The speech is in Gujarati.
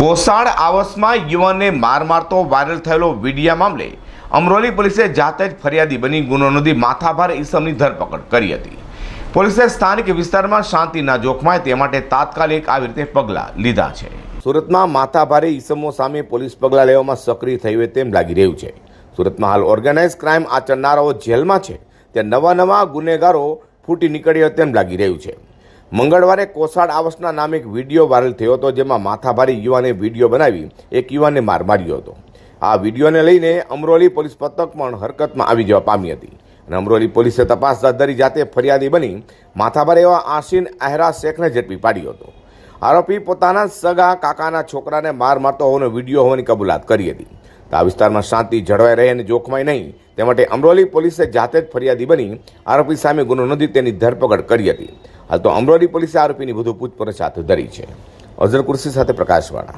કોસાડ આવાસમાં યુવાનને માર મારતો વાયરલ થયેલો વિડીયા મામલે અમરોલી પોલીસે જાતે જ ફરિયાદી બની ગુનો નોંધી માથાભાર ઈસમની ધરપકડ કરી હતી. પોલીસે સ્થાનિક વિસ્તારમાં શાંતિના જોખમાય તે માટે તાત્કાલિક આવી રીતે પગલાં લીધા છે. સુરતમાં માથાભારે ઈસમો સામે પોલીસ પગલાં લેવામાં સક્રિય થઈ હોય તેમ લાગી રહ્યું છે. સુરતમાં હાલ ઓર્ગેનાઇઝ ક્રાઇમ આચરનારાઓ જેલમાં છે. ત્યાં નવા નવા ગુનેગારો ફૂટી નીકળ્યો તેમ લાગી રહ્યું છે. મંગળવારે કોસાડ આવાસના નામે એક વીડિયો વાયરલ થયો હતો જેમાં માથાભારી યુવાને વીડિયો બનાવી એક યુવાનને માર માર્યો હતો. આ વિડીયોને લઈને અમરોલી પોલીસ પથક પણ હરકતમાં આવી જવા પામી હતી અને અમરોલી પોલીસે તપાસ હાથ ધરી જાતે ફરિયાદી બની માથાભારે એવા આશીન અહેરા શેખને ઝડપી પાડ્યો હતો. આરોપી પોતાના સગા, કાકાના છોકરાને માર મારતો હોવાનો વીડિયો હોવાની કબૂલાત કરી હતી. તો આ વિસ્તારમાં શાંતિ જળવાઈ રહે અને જોખમાય નહીં, તે માટે અમરોલી પોલીસે જાતે જ ફરિયાદી બની આરોપી સામે ગુનો નોંધી તેની ધરપકડ કરી હતી. હાલ તો અમરોલી પોલીસે આરોપીની વધુ પૂછપરછ હાથ ધરી છે. અઝર કુર્સી સાથે પ્રકાશવાળા.